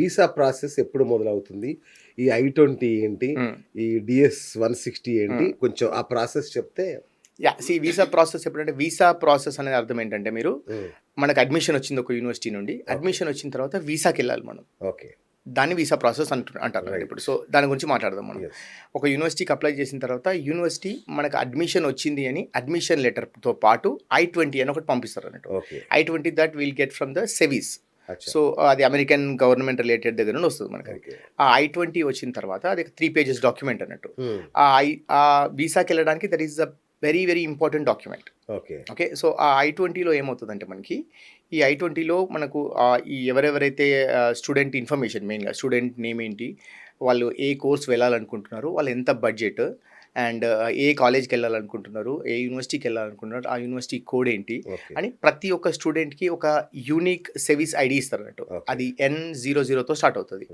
Visa process ఎప్పుడు మొదలవుతుంది? ఈ ఐ ట్వంటీ ఏంటి. ఈ డిఎస్ వన్ సిక్స్టీ ఏంటి? కొంచెం ఆ ప్రాసెస్ చెప్తే యా సి వీసా ప్రాసెస్ ఎప్పుడంటే వీసా ప్రాసెస్ అనేది అర్థం ఏంటంటే మీరు. మనకు అడ్మిషన్ వచ్చింది ఒక యూనివర్సిటీ నుండి అడ్మిషన్ వచ్చిన తర్వాత వీసాకి వెళ్ళాలి మనం. ఓకే. దాన్ని వీసా ప్రాసెస్ అంటు అంటారు. ఇప్పుడు. సో దాని గురించి మాట్లాడదాం మనం. ఒక యూనివర్సిటీకి అప్లై చేసిన తర్వాత యూనివర్సిటీ మనకు అడ్మిషన్ వచ్చింది అని అడ్మిషన్ లెటర్తో పాటు ఐ ట్వంటీ అని ఒకటి పంపిస్తారు అన్నట్టు. I twenty that will get from the SEVIS. So అది అమెరికన్ గవర్నమెంట్ రిలేటెడ్ దగ్గర నుండి వస్తుంది మనకి. ఆ ఐ ట్వంటీ వచ్చిన తర్వాత అది త్రీ పేజెస్ డాక్యుమెంట్ అన్నట్టు. ఆ ఐ ఆ వీసాకి వెళ్ళడానికి that is the very very important document. Okay. Okay so ఆ ఐ ట్వంటీలో ఏమవుతుందంటే మనకి ఈ ఐ ట్వంటీలో మనకు ఈ ఎవరెవరైతే స్టూడెంట్ ఇన్ఫర్మేషన్ మెయిన్గా స్టూడెంట్ నేమ్ ఏంటి వాళ్ళు ఏ కోర్స్ వెళ్ళాలనుకుంటున్నారు వాళ్ళు ఎంత బడ్జెట్ అండ్ ఏ కాలేజ్కి వెళ్ళాలనుకుంటున్నారు ఏ యూనివర్సిటీకి వెళ్ళాలనుకుంటున్నారు ఆ యూనివర్సిటీ కోడ్ ఏంటి? అని ప్రతి ఒక్క స్టూడెంట్కి ఒక యూనిక్ సెవిస్ ఐడి ఇస్తారు అన్నట్టు. అది ఎన్ జీరో జీరోతో స్టార్ట్ అవుతుంది.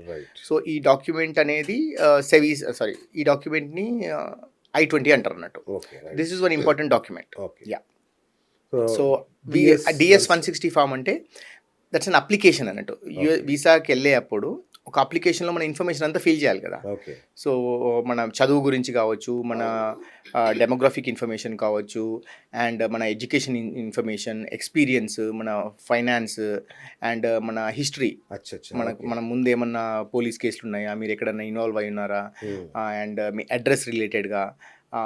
సో ఈ డాక్యుమెంట్ అనేది సెవీస్ సారీ ఈ డాక్యుమెంట్ని ఐ ట్వంటీ అంటారు అన్నట్టు this is one important document Yeah. So DS one sixty form అంటే దట్స్ అన్ అప్లికేషన్ అన్నట్టు. వీసాకి వెళ్ళే అప్పుడు ఒక అప్లికేషన్లో మన ఇన్ఫర్మేషన్ అంతా ఫిల్ చేయాలి కదా. సో మన చదువు గురించి కావచ్చు మన డెమోగ్రఫిక్ ఇన్ఫర్మేషన్ కావచ్చు అండ్ మన ఎడ్యుకేషన్ ఇన్ఫర్మేషన్ ఎక్స్పీరియన్స్ మన ఫైనాన్స్ అండ్ మన హిస్టరీ మన ముందు ఏమన్నా పోలీస్ కేసులు ఉన్నాయా? మీరు ఎక్కడన్నా ఇన్వాల్వ్ అయి ఉన్నారా. అండ్ మీ అడ్రస్ రిలేటెడ్గా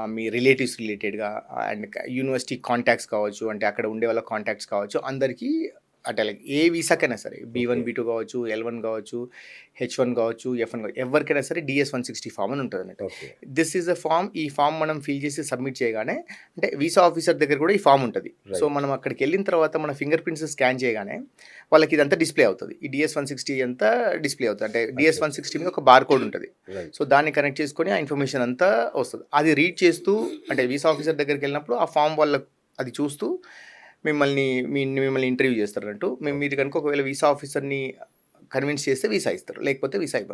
మీ రిలేటివ్స్ రిలేటెడ్గా అండ్ యూనివర్సిటీ కాంటాక్ట్స్ కావచ్చు అంటే అక్కడ ఉండే వాళ్ళ కాంటాక్ట్స్ కావచ్చు అందరికీ అంటే లైక్ ఏ వీసాకైనా సరే బీ వన్. బీ టూ కావచ్చు ఎల్ వన్ కావచ్చు హెచ్ వన్ కావచ్చు ఎఫ్ వన్ కావచ్చు ఎవరికైనా సరే డిఎస్ వన్ సిక్స్టీ ఫామ్ అని ఉంటుంది అన్నట్టు దిస్ ఈజ్ అ ఫామ్ ఈ ఫామ్ మనం ఫిల్ చేసి సబ్మిట్ చేయగానే అంటే వీసా ఆఫీసర్ దగ్గర కూడా ఈ ఫామ్ ఉంటుంది. సో. మనం అక్కడికి వెళ్ళిన తర్వాత మన ఫింగర్ ప్రింట్స్ స్కాన్ చేయగానే వాళ్ళకి ఇదంతా డిస్ప్లే అవుతుంది. ఈ డిఎస్ వన్ సిక్స్టీ అంతా డిస్ప్లే అవుతుంది. అంటే డిఎస్ వన్ సిక్స్టీ మీద ఒక బార్ కోడ్ ఉంటుంది. సో దాన్ని కనెక్ట్ చేసుకొని ఆ ఇన్ఫర్మేషన్ అంతా వస్తుంది. అది రీడ్ చేస్తూ అంటే వీసా ఆఫీసర్ దగ్గరికి వెళ్ళినప్పుడు ఆ ఫామ్ వాళ్ళ అది చూస్తూ మిమ్మల్ని మీ మిమ్మల్ని ఇంటర్వ్యూ చేస్తారంటూ మేము మీరు కనుక ఒకవేళ వీసా ఆఫీసర్ని కన్విన్స్ చేస్తే వీసా ఇస్తారు లేకపోతే వీసా